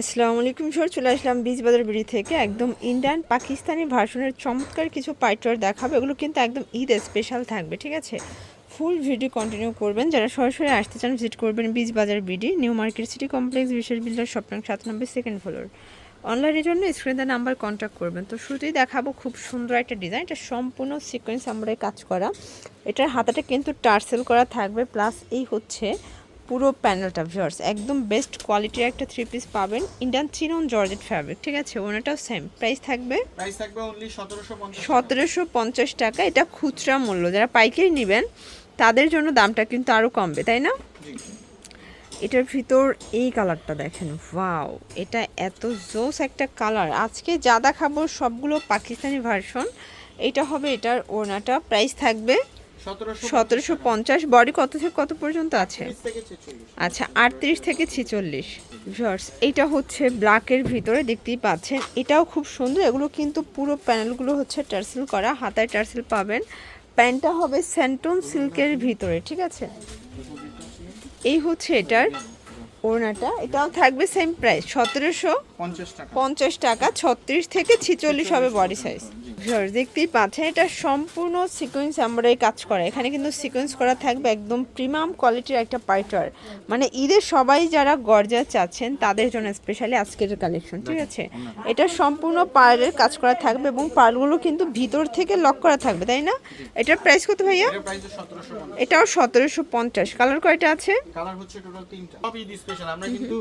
আসসালামু আলাইকুম স্যার চলে আসলাম বীজ বাজার বিড়ি থেকে। একদম ইন্ডিয়ান পাকিস্তানি ভার্সনের চমৎকার কিছু পাইটার দেখাবে। এগুলো কিন্তু একদম ঈদ স্পেশাল থাকবে, ঠিক আছে? ফুল ভিডিও কন্টিনিউ করবেন। যারা সরাসরি আসতে চান ভিজিট করবেন বীজ বাজার BD New Market City Complex বিশেষ বিল্ডার শপিং সাত নম্বর সেকেন্ড ফ্লোর অনলাইনের জন্য স্ক্রিনে নাম্বার কন্ট্যাক্ট করবেন। তো শুরুতেই দেখাবো খুব সুন্দর একটা ডিজাইন এটা সম্পূর্ণ সিকোয়েন্স আমরা কাজ করা। এটার হাতাটা কিন্তু টার্সেল করা থাকবে প্লাস এই হচ্ছে পুরো প্যানেলটা ভিউয়ার্স একদম বেস্ট কোয়ালিটির একটা থ্রি পিস পাবেন ইন্ডিয়ান চিনন জর্জেট ফ্যাব্রিক ঠিক আছে? ওনাটাও সেম প্রাইস থাকবে প্রাইস থাকবে অনলি সতেরোশো পঞ্চাশ সতেরোশো পঞ্চাশ টাকা এটা খুচরা মূল্য। যারা পাইকারি নেবেন তাদের জন্য দামটা কিন্তু আরও কমবে তাই না? এটার ভিতর এই কালারটা দেখেন ওয়াও এটা এত জোস একটা কালার আজকে যা দেখাবো সবগুলো পাকিস্তানি ভার্সন এটা হবে এটার ওনাটা প্রাইস থাকবে সতেরোশো পঞ্চাশ বডি কত থেকে কত পর্যন্ত আছে? আচ্ছা আটত্রিশ থেকে ছেচল্লিশ। ভিউয়ার্স এটা হচ্ছে ব্ল্যাকের ভিতরে দেখতেই পাচ্ছেন। এটাও খুব সুন্দর এগুলো কিন্তু পুরো প্যানেলগুলো হচ্ছে টার্সেল করা হাতায় টার্সেল পাবেন। প্যান্টটা হবে স্যান্টন সিল্কের ভিতরে ঠিক আছে? এই হচ্ছে এটার ওড়নাটা এটাও থাকবে সেম প্রাইস সতেরোশো পঞ্চাশ টাকা। ছত্রিশ থেকে ছিচল্লিশ হবে বডি সাইজ ভিউয়ার্স দেখতেই পাচ্ছেন এটা সম্পূর্ণ সিকোয়েন্স এমব্রয়ডারি কাজ করা। এখানে কিন্তু সিকোয়েন্স করা থাকবে একদম প্রিমিয়াম কোয়ালিটির একটা পাইটার। মানে ঈদের সবাই যারা গর্জা চাচ্ছেন তাদের জন্য স্পেশালি আজকের কালেকশন ঠিক আছে? এটা সম্পূর্ণ পার্লের কাজ করা থাকবে এবং পার্লগুলো কিন্তু ভিতর থেকে লক করা থাকবে তাই না? এটার প্রাইস কত ভাইয়া? এটাও সতেরোশো পঞ্চাশ। কালার কয়টা আছে? কালার হচ্ছে টোটাল তিনটা। সব ঈদ স্পেশাল আমরা কিন্তু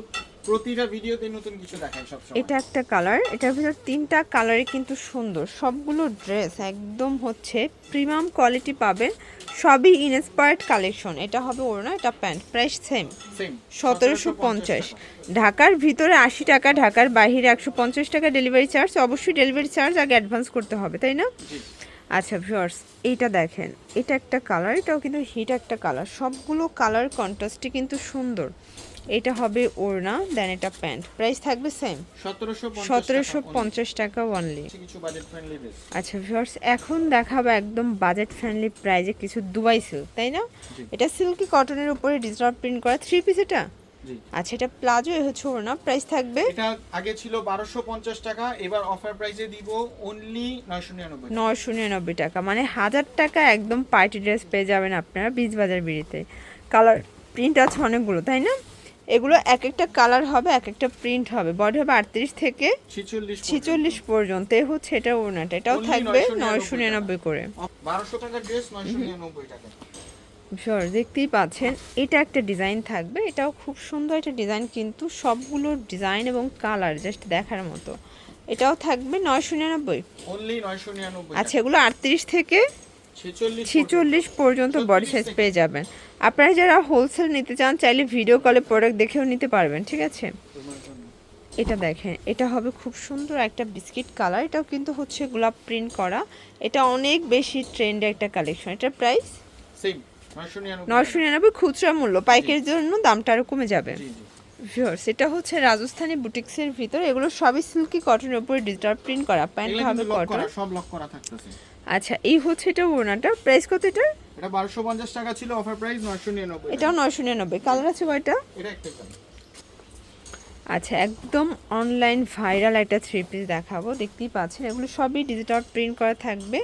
প্রতিটা ভিডিওতে নতুন কিছু দেখাই সব সময় এটা একটা কালার এটার ভিতর তিনটা কালারই কিন্তু সুন্দর। সবগুলো ড্রেস একদম হচ্ছে প্রিমিয়াম কোয়ালিটি পাবেন সবই ইনস্পায়ার্ড কালেকশন এটা হবে ওড়না এটা প্যান্ট প্রাইস সেম সতেরোশো পঞ্চাশ। ঢাকার ভিতরে আশি টাকা ঢাকার বাইরে একশো পঞ্চাশ টাকা ডেলিভারি চার্জ অবশ্যই ডেলিভারি চার্জ আগে অ্যাডভান্স করতে হবে তাই না? আচ্ছা ভিউয়ার্স এইটা দেখেন। এটা একটা কালার এটাও কিন্তু হিট একটা কালার সবগুলো কালার কন্ট্রাস্টই কিন্তু সুন্দর। এটা হবে ওড়না দেন এটা প্যান্ট। প্রাইস থাকবে সেম সতেরোশো পঞ্চাশ টাকা অনলি কিছু বাজেট ফ্রেন্ডলি ড্রেস আচ্ছা ভিউয়ার্স এখন দেখাবো একদম বাজেট ফ্রেন্ডলি প্রাইজে কিছু দুবাই সিল্ক তাই না? এটা সিল্কি কটনের উপরে ডিজিটাল প্রিন্ট করা। থ্রি পিস এটা? আচ্ছা এটা প্লাজো হচ্ছে ওড়না প্রাইস থাকবে? এটা আগে ছিল বারোশো পঞ্চাশ টাকা এবার অফার প্রাইসে দিব অনলি নয়শো নিরানব্বই নয়শো নিরানব্বই টাকা। মানে হাজার টাকা একদম পার্টি ড্রেস পেয়ে যাবেন আপনারা বীজ বাজার বিড়িতে। কালার প্রিন্ট আছে অনেকগুলো তাই না? এগুলো এক একটা কালার হবে এক একটা প্রিন্ট হবে। বডি হবে আটত্রিশ থেকে ছিচল্লিশ পর্যন্ত। এ হচ্ছে এটা ওড়নাটা। এটাও থাকবে 999 নয়শো নিরানব্বই করে। বারোশো টাকার ড্রেস নয়শো নিরানব্বই টাকা। শিওর দেখতেই পাচ্ছেন এটা একটা ডিজাইন থাকবে এটাও খুব সুন্দর একটা ডিজাইন কিন্তু সবগুলো ডিজাইন এবং কালার জাস্ট দেখার মতো। এটাও থাকবে নয়শো নিরানব্বই। আচ্ছা এগুলো আটত্রিশ থেকে ছিচল্লিশ পর্যন্ত। বডি সাইজ পেয়ে যাবেন। আপনারা যারা হোলসেল নিতে চান চাইলে ভিডিও কলে প্রোডাক্ট দেখেও নিতে পারবেন ঠিক আছে? এটা দেখেন এটা হবে খুব সুন্দর একটা বিস্কিট কালার এটাও কিন্তু হচ্ছে গোলাপ প্রিন্ট করা। এটা অনেক বেশি ট্রেন্ডে একটা কালেকশন এটার প্রাইস সেম নয়শো নিরানব্বই। খুচরা মূল্য। পাইকারির জন্য দামটা আরও কমে যাবে। ভিউয়ার্স এটা হচ্ছে রাজস্থানি বুটিক্সের ভিতর। এগুলো সবই সিল্কি কটনের উপরে ডিজিটাল প্রিন্ট করা। প্যান্ট হবে কটন সব লক করা থাকতেছে। আচ্ছা এই হচ্ছে এটা ওড়নাটা। প্রাইস কত এটা এটা বারোশো পঞ্চাশ টাকা ছিল অফার প্রাইস নয়শো নিরানব্বই এটাও নয়শো নিরানব্বই। কালার আছে কয়টা? এটা একটা আচ্ছা একদম অনলাইন ভাইরাল একটা থ্রি পিস দেখাবো। দেখতেই পাচ্ছেন এগুলো সবই ডিজিটাল প্রিন্ট করা থাকবে।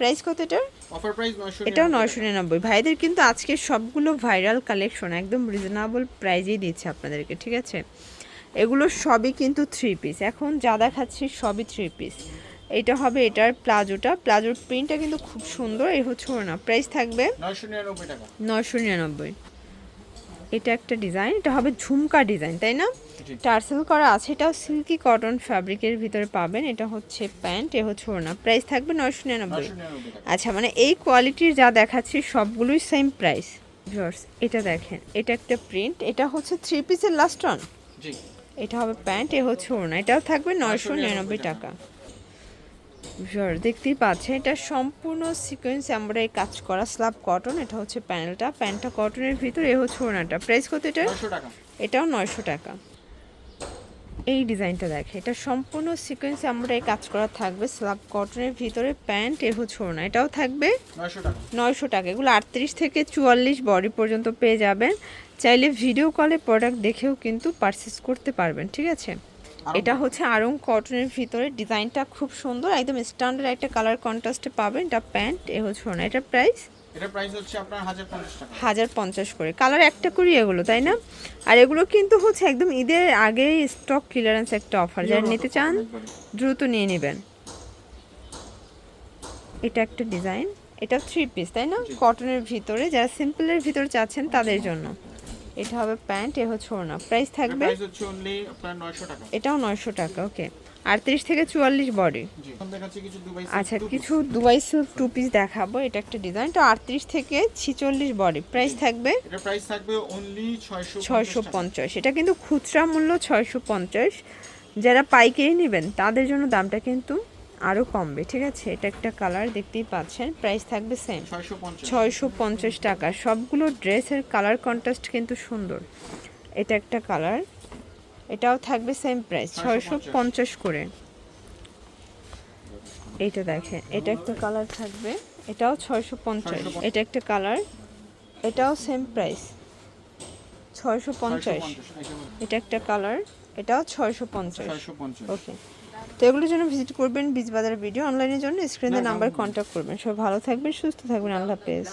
প্রাইস কত এটার? অফার প্রাইস নয়শো এটাও নয়শো নিরানব্বই। ভাইদের কিন্তু আজকে সবগুলো ভাইরাল কালেকশন একদম রিজনেবল প্রাইজেই দিচ্ছে আপনাদেরকে ঠিক আছে? এগুলো সবই কিন্তু থ্রি পিস এখন যা দেখাচ্ছি সবই থ্রি পিস এটা হবে এটার প্লাজোটা। প্লাজোর প্রিন্টটা কিন্তু খুব সুন্দর। এই হচ্ছে না প্রাইস থাকবে নয়শো নিরানব্বই টাকা। নয়শো নিরানব্বই। এটা একটা ডিজাইন এটা হবে ঝুমকা ডিজাইন তাই না? টার্সেল করা আছে এটাও সিল্কি কটন ফ্যাব্রিকের ভিতরে পাবেন এটা হচ্ছে প্যান্ট এ হচ্ছে ওড়না। প্রাইস থাকবে নয়শো নিরানব্বই। আচ্ছা মানে এই কোয়ালিটির যা দেখাচ্ছি সবগুলোই সেম প্রাইস। ভিউয়ার্স এটা দেখেন এটা একটা প্রিন্ট এটা হচ্ছে থ্রি পিসের লাস্ট অন এটা হবে প্যান্ট এ হচ্ছে ওড়না এটাও থাকবে নয়শো নিরানব্বই টাকা। ভিউয়ার দেখতেই পাচ্ছেন এটা সম্পূর্ণ সিকোয়েন্স এমব্রয়ডারি কাজ করা স্ল্যাব কটন এটা হচ্ছে প্যানেলটা প্যান্টটা কটনের ভিতরে এ হচ্ছে ওড়নাটা। প্রাইস কত এটা এটাও নয়শো টাকা। এই ডিজাইনটা দেখে এটা সম্পূর্ণ সিকোয়েন্স এমব্রয়ডারি কাজ করা থাকবে। স্ল্যাব কটনের ভিতরে প্যান্ট এ হচ্ছে ওড়না। এটাও থাকবে? নয়শো টাকা। এগুলো আটত্রিশ থেকে চুয়াল্লিশ বডি পর্যন্ত পেয়ে যাবেন। চাইলে ভিডিও কলে প্রোডাক্ট দেখেও কিন্তু পারচেস করতে পারবেন ঠিক আছে? এটা হচ্ছে আরং কটনের ভিতরে। ডিজাইনটা খুব সুন্দর একদম স্ট্যান্ডার্ড একটা কালার কন্ট্রাস্টে পাবেন। এটা প্যান্ট এ হচ্ছে না এটা প্রাইস এটা প্রাইস হচ্ছে আপনার হাজার পঞ্চাশ টাকা। হাজার পঞ্চাশ করে। কালার একটা করি এগুলো তাই না? আর এগুলো কিন্তু হচ্ছে একদম ঈদের আগেই স্টক ক্লিয়ারেন্স একটা অফার যারা নিতে চান দ্রুত নিয়ে নেবেন। এটা একটা ডিজাইন এটা থ্রি পিস তাই না? কটনের ভিতরে যারা সিম্পলের ভিতরে চাচ্ছেন তাদের জন্য। এটা হবে প্যান্ট এ হচ্ছে ওড়না। প্রাইস থাকবে প্রাইস হচ্ছে অনলি আপনার নয়শো টাকা। এটাও নয়শো টাকা ওকে আটত্রিশ থেকে চুয়াল্লিশ বডি আচ্ছা কিছু দুবাই সিল্ক টু পিস দেখাবো এটা একটা ডিজাইন তো আটত্রিশ থেকে ছিচল্লিশ বডি প্রাইস থাকবে এটা প্রাইস থাকবে ছয়শো পঞ্চাশ। এটা কিন্তু খুচরা মূল্য ছয়শো পঞ্চাশ। যারা পাইকারি নেবেন তাদের জন্য দামটা কিন্তু আরও কমবে ঠিক আছে? এটা একটা কালার দেখতেই পাচ্ছেন প্রাইস থাকবে সেম ছয়শো পঞ্চাশ। টাকা। সবগুলো ড্রেসের কালার কন্ট্রাস্ট কিন্তু সুন্দর। এটা একটা কালার এটাও থাকবে সেম প্রাইস ছয়শো পঞ্চাশ করে। এইটা দেখেন এটা একটা কালার থাকবে এটাও ছয়শো পঞ্চাশ। এটা একটা কালার এটাও সেম প্রাইস ছয়শো পঞ্চাশ। এটা একটা কালার এটাও ছয়শো পঞ্চাশ। ছয়শো পঞ্চাশ। ওকে তো এগুলোর জন্য ভিজিট করবেন বীজ বাজার ভিডিও অনলাইনের জন্য স্ক্রিনে না, নাম্বার কন্ট্যাক্ট করবেন। সব ভালো থাকবেন সুস্থ থাকবেন আল্লাহ হাফেজ।